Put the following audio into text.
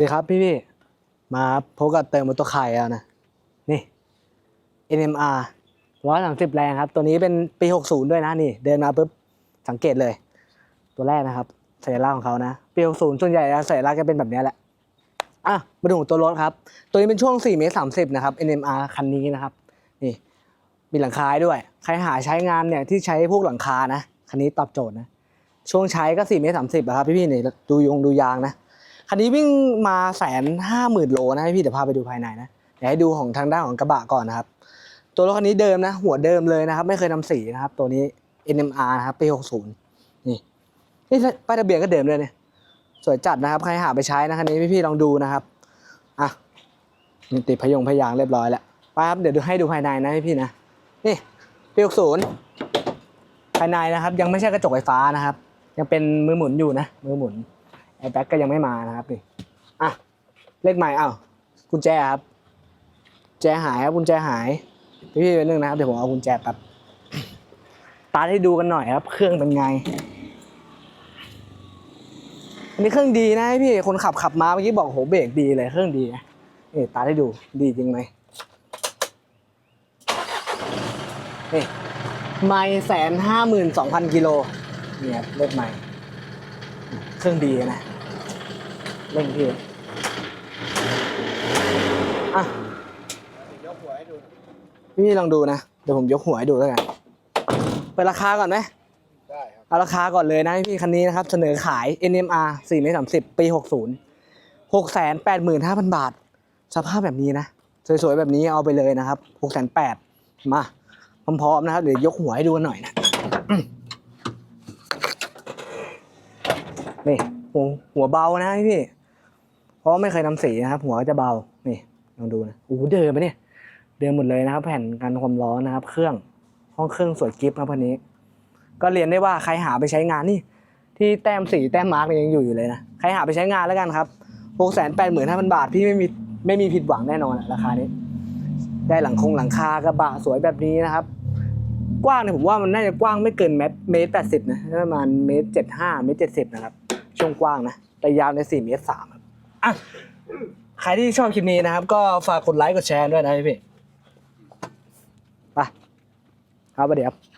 สวัสดีครับพี่พี่มาพบกับเติมมอเตอร์ไคร์แล้วนะ นี่ NMR ร้อยสามสิบแรงครับ ตัวนี้เป็นปีหกศูนย์ด้วยนะนี่ เดินมาปุ๊บสังเกตเลย ตัวแรกนะครับสัญลักษณ์ของเขานะปีหกศูนย์ส่วนใหญ่แล้วสัญลักษณ์จะเป็นแบบนี้แหละอะมาดูตัวรถครับ ตัวนี้เป็นช่วง4เมตร30นะครับ NMR คันนี้นะครับ นี่ มีหลังคาด้วย ใครหาใช้งานเนี่ยที่ใช้พวกหลังคานะคันนี้ตอบโจทย์นะ ช่วงใช้ก็4เมตร30อะครับพี่ๆนี่ดูยงดูยางนะ คันนี้วิ่งมาแสนห้าหมื่นโลนะพี่เดี๋ยวพาไปดูภายในนะเดี๋ยวให้ดูของทางด้านของกระบะก่อนนะครับ ตัวรถคันนี้เดิมนะ หัวเดิมเลยนะครับ ไม่เคยทำสีนะครับ ตัวนี้ NMR นะครับปี60นี่นี่ป้ายทะเบียนก็เดิมเลยเนี่ยสวยจัดนะครับ ใครหาไปใช้นะคันนี้พี่ๆลองดูนะครับอะนี่ติดพยงพยางเรียบร้อยแล้วไปครับเดี๋ยวดูให้ดูภายในนะพี่ๆนะนี่ปี60ภายในนะครับ ยังไม่ใช่กระจกไฟฟ้านะครับ ยังเป็นมือหมุนอยู่นะ มือหมุน แอร์แบ็กก็ยังไม่มานะครับนี่อะเลขใหม่อ้าวกุญแจครับแจหายครับกุญแจหายพี่พี่ๆเป็นนึงนะครับเดี๋ยวผมเอากุญแจแป๊บตาให้ดูกันหน่อยครับ เครื่องเป็นไง อันนี้เครื่องดีนะพี่คนขับขับมาเมื่อกี้บอกโหเบรกดีเลยเครื่องดีนะนี่ตาให้ดูดีจริงไหมนี่ไม่แสนห้าหมื่นสองพันกิโลเนี่ยครับเลขใหม่ เครื่องดีนะ เร่งพี่อะพี่ลองดูนะ เดี๋ยวผมยกหัวให้ดูแล้วกันเปิดราคาก่อนไหมได้ครับ เอาราคาก่อนเลยนะพี่คันนี้นะครับ เสนอขาย NMR 4เมตร30 ปี 60 6 8 5 0 0 0 บาท สภาพแบบนี้นะ สวยๆ แบบนี้เอาไปเลยนะครับ6 8 0 0มาพร้อมๆนะครับ เดี๋ยวยกหัวให้ดูกันหน่อยนะนี่หัวหัวเบานะพี่ เพราะไม่เคยทำสีนะครับ หัวก็จะเบา นี่ลองดูนะ โอ้เดินไปเนี่ย เดินหมดเลยนะครับ แผ่นกันความร้อนนะครับ เครื่อง ห้องเครื่องสวยกิฟต์ครับคันนี้ ก็เรียนได้ว่าใครหาไปใช้งานนี่ ที่แต้มสีแต้มมาร์กเนี่ยยังอยู่อยู่เลยนะ ใครหาไปใช้งานแล้วกันครับหกแสนแปดหมื่นห้าพันบาทพี่ไม่มีไม่มีผิดหวังแน่นอนราคานี้ ได้หลังคงหลังคากระบะสวยแบบนี้นะครับ กว้างเนี่ยผมว่ามันน่าจะกว้างไม่เกินเมตรเมตรแปดสิบนะประมาณเมตรเจ็ดห้าเมตรเจ็ดสิบนะครับ ช่วงกว้างนะ แต่ยาวในสี่เมตรสามครับ อะใครที่ชอบคลิปนี้นะครับ ก็ฝากกดไลค์กดแชร์ด้วยนะพี่ไปครับสวัสดีครับ